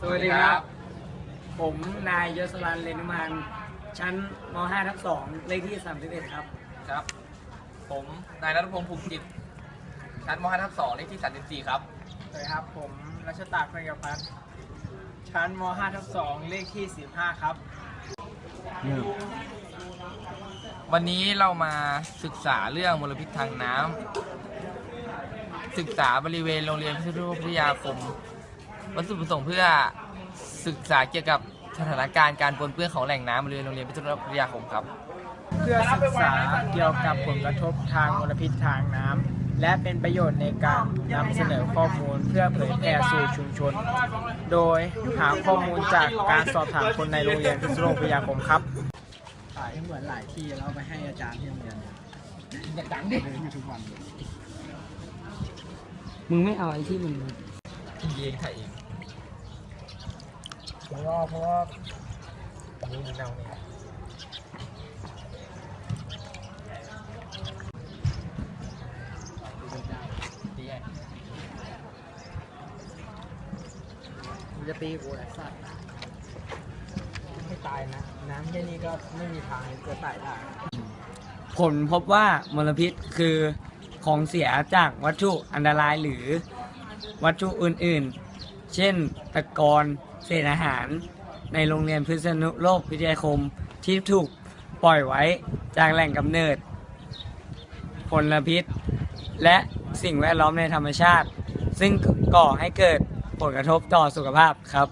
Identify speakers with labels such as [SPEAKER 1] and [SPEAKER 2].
[SPEAKER 1] สวัสดีครับ ผมนายยศรันเลนุมานชั้นม .5 ทับ2เลขที่ 31 ครับ
[SPEAKER 2] ครับ ผมนายนัทพงศ์ภูมิจิต ชั้นม .5 ทับ2เลขที่34ครับ
[SPEAKER 1] สวัสดีครับ ผมรัชตาเพื่อนกับพัฒชั้นม .5 ทับ2เลขที่15ครับ
[SPEAKER 2] วันนี้เรามาศึกษาเรื่องมลพิษทางน้ำศึกษาบริเวณโรงเรียนพิทยพิทยาคม วัตถุประสงค์เพื่อศึกษาเกี่ยวกับสถานการณ์การปนเปื้อนของแหล่งน้ำบริเวณโรงเรียนพิทยพิทยาคมครับ
[SPEAKER 1] เพื่อศึกษาเกี่ยวกับผลกระทบทางมลพิษทางน้ำและเป็นประโยชน์ในการนำเสนอข้อมูลเพื่อเผยแพร่สู่ชุมชน โดยหาข้อมูลจากการสอบถามคนในโรงเรียนพิษณุโลกพิทยาคมครับถ่ายให้เหมือนหลายที่แล้วเอาไปให้อาจารย์ที่โรงเรียนอยากดังเด็กอยู่ทุกวันเลย
[SPEAKER 3] มึงไม่เอาไอ้ที่มัน
[SPEAKER 2] เองถ่ายเอง
[SPEAKER 1] เพราะว่าเพราะว่า
[SPEAKER 2] นี่มันเน่าเนี่ย
[SPEAKER 1] มันจะตีกูไอ้สัตว์ไม่ตายนะ น้ำแค่นี้ก็ไม่มีทางจะตายได้ผลพบว่ามลพิษคือของเสียจากวัตถุอันตรายหรือ วัตถุอื่นๆ เช่นตะกอนเศษอาหาร ในโรงเรียนพิษณุโลกพิทยาคมที่ถูกปล่อยไว้จากแหล่งกำเนิดผลพิษ และสิ่งแวดล้อมในธรรมชาติ ซึ่งก่อให้เกิดผลกระทบต่อสุขภาพครับ